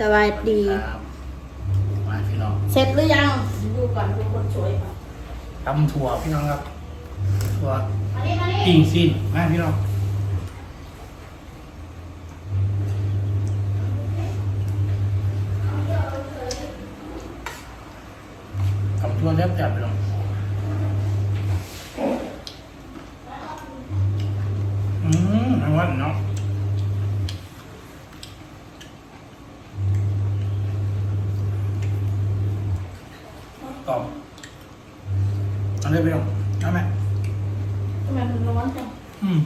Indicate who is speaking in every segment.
Speaker 1: สวัสดี
Speaker 2: ครับมาพี่น้อง
Speaker 1: เสร็จหรือยังดูก่อนดูคนสวยก่อน
Speaker 2: ตำถั่วพี่น้องครับถั่ว
Speaker 1: มานี่มานี่
Speaker 2: ปิ้งซินมาพี่น้องตำถั่วเรียบจับพี่น้องอืมอันวันเนาะตอบเอันนี้พี่น้องเอาไหม
Speaker 1: ทำไมมันร้ อนจัง
Speaker 2: อืม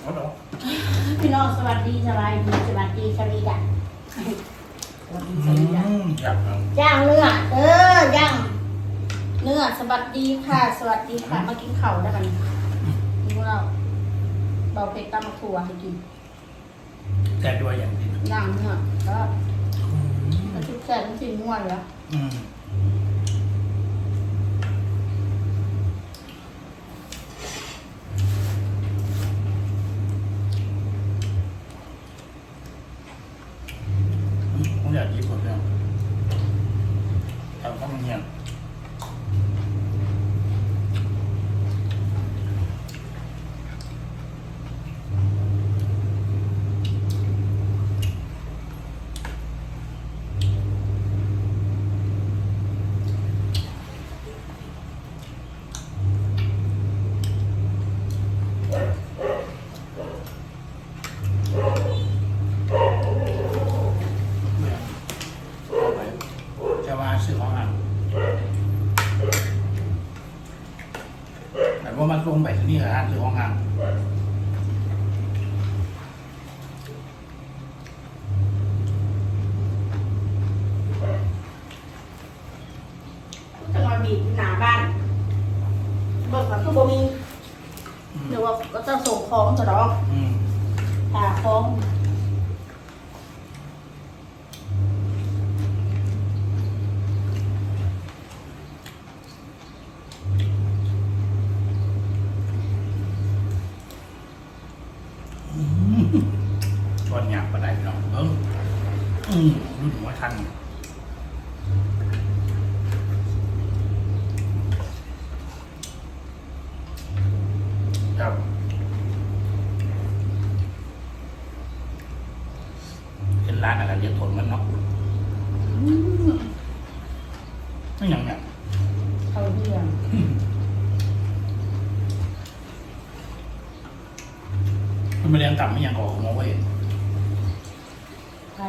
Speaker 2: เอาดอก
Speaker 1: พี่น้องสวัสดีสบายดีสวัสดีสวัสดีกันสวัสดีส
Speaker 2: อื
Speaker 1: วัสดีกัน
Speaker 2: มอยากเอา
Speaker 1: ย่างเนื้อเออย่างเนื้อสวัสดีค่ะ สวัสดีค่ะมากินข้าวแล้วกันกินข้าวเบาเผ็ดตำมะถั่วให้กิน
Speaker 2: แต่ด้วยอย่างนี้
Speaker 1: ย่างเนื้อแล้ว
Speaker 2: อืม
Speaker 1: ก็ทุกแซ่บทุกสิ่งง่วนแล้ว
Speaker 2: อืมผมอยากกินหมดแล้ว แต่ก็มันเงียบเอาไปจะมาซื้อของอ่านแต่ว่ามันลงไปที่นี่เหรอฮะซื้อของอ่าน
Speaker 1: จะมาบีบหนาบ้านเบิกกับคือบ่มี
Speaker 2: อืม
Speaker 1: หรือว่าก็จะส่งของจะดอก
Speaker 2: อืม
Speaker 1: หาของ
Speaker 2: ตอนหยาบปานใดพี่น้องเบิ้งอืมรุ่นหัวทันครับเป็นร้านอะไรเรียกทนมันเนาะ
Speaker 1: อืม
Speaker 2: ไม่หยังเนี่ย
Speaker 1: เขาเรียง
Speaker 2: มันไม่เรียนต่ำไม่หยังออกมาไว้
Speaker 1: ใคร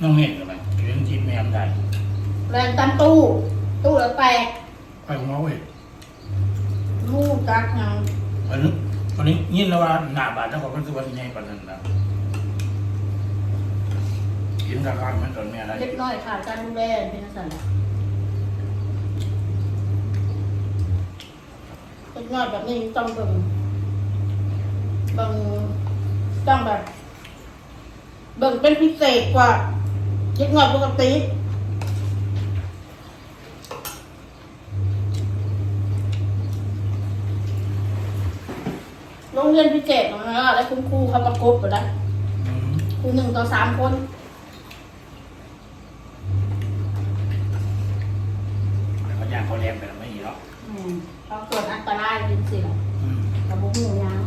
Speaker 2: น้องเมฆอะไรเรียนทีมแมมได้
Speaker 1: แรงตันตู้ ตู้แล้วแตก
Speaker 2: ไปมาไว้
Speaker 1: ลูกกักยัง
Speaker 2: อันนี้ตอนนี้ยินแล้วว่าหน้าบาทเจ้าของมันคือวันใหญ่ปานนั้นนะกินกลางๆมันตอนแม่อะไร
Speaker 1: เล็กน้อยขาดการดูแลเป็นสันแหละเล็กน้อยแบบนี้ต้องเบิ่งเบิ่งต้องแบบเบิ่งเป็นพิเศษกว่าเล็กน้อยปกติโรงเรียนพิเศษของเราแล้วคุณครูเขาประกบอยู่นะ
Speaker 2: อืม
Speaker 1: ครูหนึ่งต่อสามคน
Speaker 2: เขาย่างเขาแรงไปแล้วไม่มีเนาะ
Speaker 1: อืมเขาเกิดอันตรายจริงๆอะ
Speaker 2: อืม
Speaker 1: กระบุกหมูยัง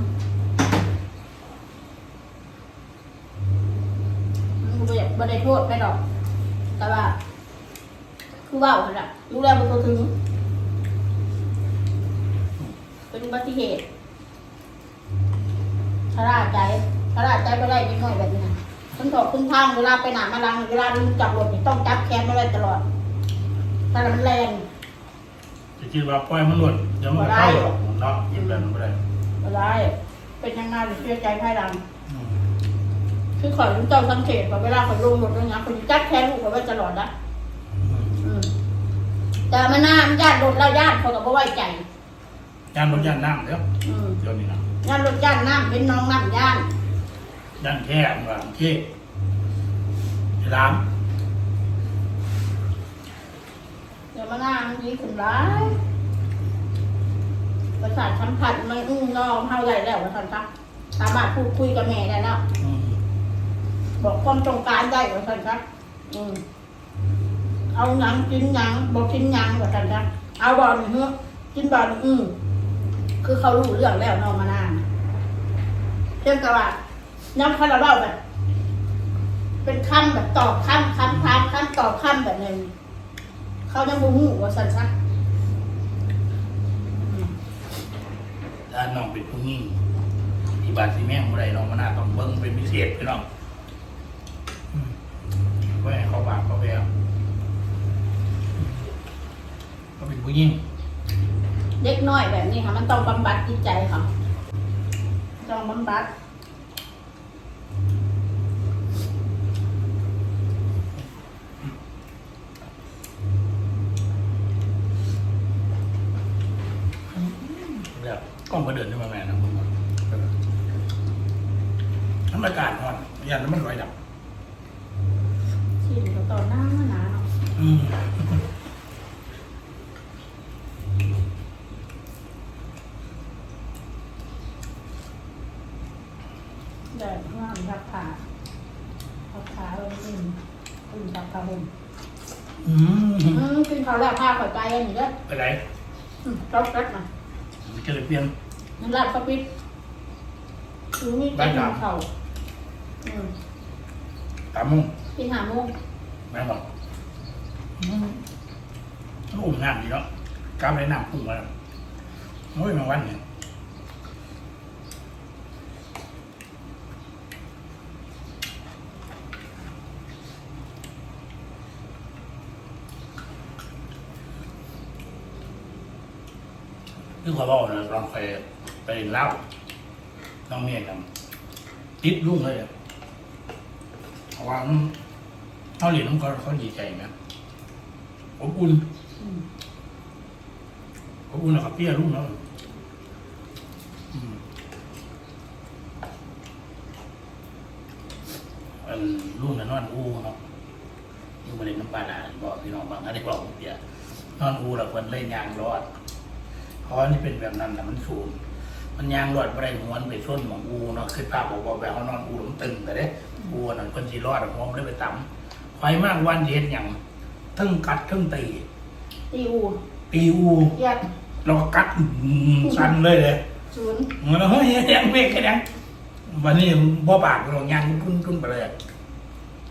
Speaker 1: มัน บ่ได้บ่ได้โทษไปดอก แต่ว่า คือว่าเอาละรู้แล้วมันก็ถึง เป็นอุบัติเหตุชราใจชราใจไม่ได้นิดหน่อยแบบนี้นะคนถอดขึ้นทางเวลาไปหนามาลังเวลาดึงจับรถนี่ต้องจับแขนไม่ได้ตลอดถ้ามันแรง
Speaker 2: จะคิดว่าปล่อยมันหลุดเดี๋ยวมันก็เข้าหรอกเนาะหยิบแล้วมันไม่ได้
Speaker 1: ไม่ได้เป็นยังไงหรือเชื่อใจภายหลัง
Speaker 2: อืม
Speaker 1: คือขอยรู้เจ้าสังเกตว่าเวลาขอยลงรถด้วยนะขอยจับแขนลูกเขาไว้ตลอดนะ
Speaker 2: อืม
Speaker 1: อืมแต่มันน่ามันญาติรถเราญาติเขาก็บ่ไว้ใจ
Speaker 2: ย่านรถย่านน้ำเดี๋ยว
Speaker 1: อืม
Speaker 2: เดี๋ยวนี้นะ
Speaker 1: ญาติรถญาติน้ำเป็นน้องน้ำญาติ
Speaker 2: ย่านแค่มันว่าแค่ร้าน
Speaker 1: เดี๋ยวมันน่ามันดีขึ้นร้ายประสาทสัมผัสมันอื้อนองเท่าไรแล้วว่าท่านคะสามารถพูดคุยกับแม่ได้แล้ว
Speaker 2: อืม
Speaker 1: บอกความต้องการได้ว่าท่านคะ
Speaker 2: อ
Speaker 1: อืมเอาหนังกินหนังบอกกินหนังแบบกันนะเอาบอลเฮ้ยกินบอลอืมคือเขารู้เรื่องแล้วนอกมานานเรื่องกระบะน้ำคาราบาแบบ เป็นคำแบบตอบคำคำคำคำตอบคำแบบนึงเขาจะบูฮูว่าสันซัก
Speaker 2: ถ้าน้องเป็นผู้หญิงที่บาดสีแม่งเมื่อไรน้องมาหน้าต้องเบิ้งเป็นพิเศษพี่น้องอืม ไว้ให้เขาบาปเขาแพ้เขาเป็นผู้หญิง
Speaker 1: เด็กน้อยแบบนี้ค่ะ มันต้องบำบัดจิตใจเขาต้องบำบัด
Speaker 2: แบบกล้องก็เดินขึ้นมาแม่นะมึงว่าเออน้ำอากาศร้อนอย่างนั้นมันลอยดับ
Speaker 1: ชิมกับตอนหน้าหนาเนาะ
Speaker 2: อืม
Speaker 1: แดดว่ามันพักผ่าพักผ่าลงอื่นอื่นพักผ่าบุญ
Speaker 2: อืม
Speaker 1: อืมกินข้าวแล้วผ้าข่อยใจอันนี้เด้อ
Speaker 2: ไปไหน
Speaker 1: อืมรับรับมา
Speaker 2: เจอเปลี่ยน
Speaker 1: มันรับก็ปิดดูมีกินข้าวอืม
Speaker 2: ตามมึง
Speaker 1: กินหาโมง
Speaker 2: แม่บอกอื มมันอุ่มน้ำดีเนาะกล้ามไปน้ำพุ่งมาแล้วโอ้ยมาวันเนี่ยคือขอบอกนะลองไปไปเล่าน้องเมียกันติดรุ่งเลยอะเพราะว่ามันเขาเหรียญน้องเขาเขาดีใจนะ อบอุ่น
Speaker 1: อ
Speaker 2: บอุ่นนะครับเปี้ยรุ่งแล้วอันรุ่งนั้นอนอู้เนาะยู่บริเวณน้ำปลาหลานบอกพี่น้องบางอันนี้บอกเปียนอนอู้แล้วคนเล่นยางรอดเพราะนนี่เป็นแบบนั้นแต่มันสูงมันยางรอดไปได้หัวมันไปชนของอูเนาะคือภาพบอกว่าแบบเขานอนอูมันตึงแต่เด้อูนั่นคนที่รอดหัวมันได้ไปต่ำไฟมากวันเย็นอย่าง ทึ่งกัดทึ่งตี
Speaker 1: ตีอู
Speaker 2: ตีอู
Speaker 1: เกียด
Speaker 2: เราก็กัดอื้อหือสั่นเลยเลย
Speaker 1: ศูนย์
Speaker 2: มันเฮ้ยยังเมฆแค่นั้นวันนี้บ่ปากเรายางพุ่นพุ่นไปเลย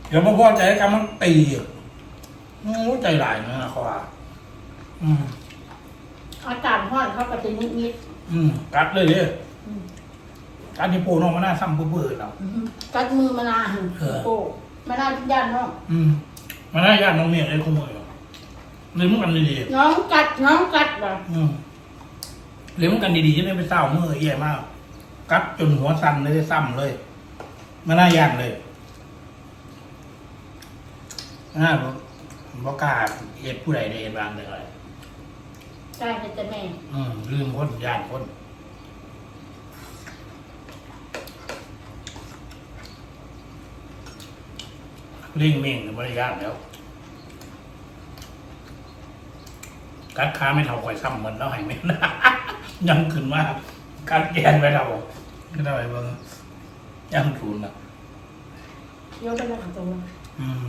Speaker 2: เดี๋ยวมาพ่อใจกรรมมันตีโอ้ใจหลายนะเขาว่าอืม
Speaker 1: อากาศร้อนเขาก็จะนิดนิด
Speaker 2: อืมกัดเลยเด้อ
Speaker 1: ๆอืม
Speaker 2: กัดที่โปนออกมาหน้าซ้ำเบื่อๆเรา
Speaker 1: อืมกัดมือมานาน
Speaker 2: เออ
Speaker 1: โอ้มานานย่านน้อง
Speaker 2: อืม มันน่าญาติน้องเมียเลยขโมยหรอเลี้ยงกันดี
Speaker 1: น้องกัดน้องกัดเหรอ
Speaker 2: ๆอืมเลี้ยงกันดีๆจะได้ไปเศร้าเมื่อแย่มาก กัดจนหัวสั่นเลยได้ซ้ำเลยมันน่าญาติเลยน่าบอกบอกกล้าเหตุผู้ใดในเหตุบางเลย
Speaker 1: ใช่จะแม่
Speaker 2: อืมลืมคนญาติคน ล่งเม่งบริยากแล้วกัดขาไม่เท่าข่อยซ้ำเหมือนเราให้ไม่นะยังขึ้นมากัดแกนไปเท่าก็ได้เบิ่งยังถูนย์นะ
Speaker 1: ยกไปหลังตรงนั้น
Speaker 2: อืม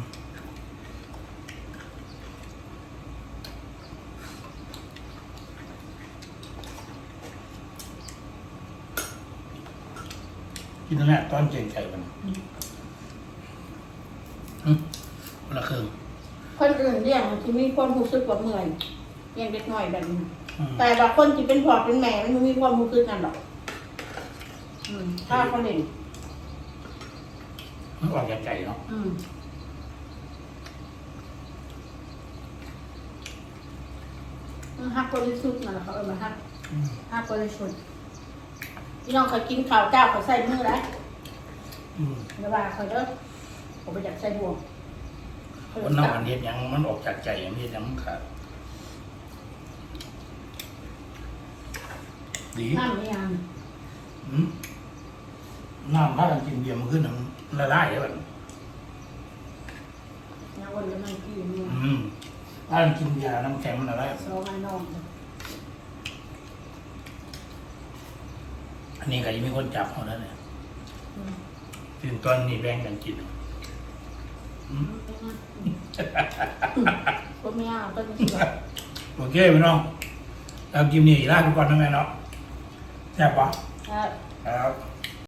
Speaker 2: กินตรงนี้ตอนเก่งใจมันอืม คนละครึ่ง
Speaker 1: คนอื่นเรียกที่มีความรู้สึกว่าเมื่อยเรียงเด็กน้อยแบบนี้
Speaker 2: อืม
Speaker 1: แต่บางคนที่เป็นพ่อเป็นแม่มันไม่มีความรู้สึกกันหรอกอืมถ้าเขาเล่น
Speaker 2: มันออกจากใจเนาะ
Speaker 1: อืมมันฮักบริสุทธิ์นั่นแหละเขาเอามาฮัก
Speaker 2: อืม
Speaker 1: ฮักบริสุทธิ์พี่น้องเคยกินข้าวเจ้าเขาใส่มือแล้ว
Speaker 2: อืม
Speaker 1: เดี๋ยวว่าเขาเด้อ ผมไปอยากใส่บ่วง
Speaker 2: วันนอกอันเฮ็ดหยังมันออกจากใจอันเฮ็ดหยังมันขาดดี
Speaker 1: น้ำไม่ยัง
Speaker 2: อืมน้ำถ้ากันกินเบียร์มันขึ้นน่ะมันละลายเลยแบบ
Speaker 1: ยังวันละไม่กี่มือ
Speaker 2: อืมถ้ากันกินเบียร์น้ำแข็งมันละลาย
Speaker 1: สองไอ้น้อง
Speaker 2: อันนี้ก็ยังมีคนจับเขาแล้วเนี่ย
Speaker 1: อืม
Speaker 2: ถึงตอนนี้แบ่งกันกินอืม
Speaker 1: ก็ไม่เอาก็ไม่เชื่อ
Speaker 2: โอเคพี่น้องเรากินนี่ลาไปก่อนนะแม่เนาะแซ่บปะ
Speaker 1: ใช่
Speaker 2: ครับ